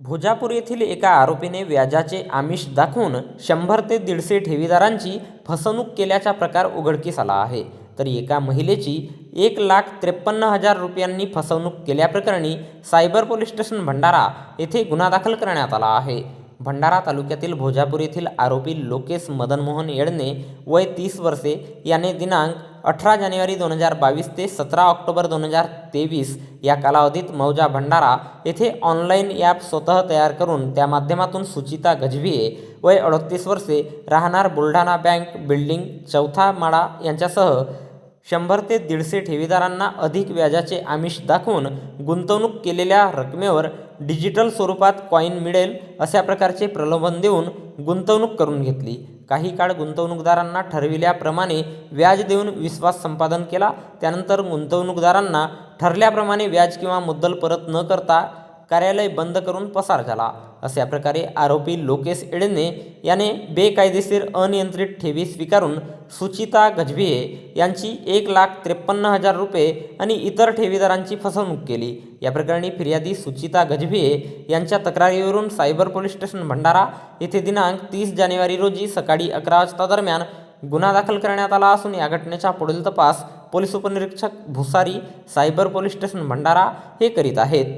भोजापूर येथील एका आरोपीने व्याजाचे आमिष दाखवून शंभर ते दीडशे ठेवीदारांची फसवणूक केल्याचा प्रकार उघडकीस आला आहे. तर एका महिलेची एक लाख त्रेपन्न हजार रुपयांनी फसवणूक केल्याप्रकरणी सायबर पोलीस स्टेशन भंडारा येथे गुन्हा दाखल करण्यात आला आहे. भंडारा तालुक्यातील भोजापूर येथील आरोपी लोकेश मदनमोहन येडणे वय तीस वर्षे याने दिनांक अठरा जानेवारी दोन हजार बावीस ते सतरा ऑक्टोबर दोन हजार तेवीस या कालावधीत मौजा भंडारा येथे ऑनलाईन ॲप स्वतः तयार करून त्या माध्यमातून सुचिता गजभिये वय अडतीस वर्षे राहणार बुलढाणा बँक बिल्डिंग चौथा माळा यांच्यासह शंभर ते दीडशे ठेवीदारांना अधिक व्याजाचे आमिष दाखवून गुंतवणूक केलेल्या रकमेवर डिजिटल स्वरूपात कॉईन मिळेल अशा प्रकारचे प्रलोभन देऊन गुंतवणूक करून घेतली. काही काळ गुंतवणूकदारांना ठरविल्याप्रमाणे व्याज देऊन विश्वास संपादन केला. त्यानंतर गुंतवणूकदारांना ठरल्याप्रमाणे व्याज किंवा मुद्दल परत न करता कार्यालय बंद करून पसार झाला. अशा प्रकारे आरोपी लोकेश एडणे याने बेकायदेशीर अनियंत्रित ठेवी स्वीकारून सुचिता गजभिये यांची एक लाख त्रेपन्न हजार रुपये आणि इतर ठेवीदारांची फसवणूक केली. या प्रकरणी फिर्यादी सुचिता गजभिये यांच्या तक्रारीवरून सायबर पोलीस स्टेशन भंडारा येथे दिनांक तीस जानेवारी रोजी सकाळी अकरा वाजता दरम्यान गुन्हा दाखल करण्यात आला असून या घटनेचा पुढील तपास पोलीस उपनिरीक्षक Bhusari cyber police station Bhandara हे करीत आहेत.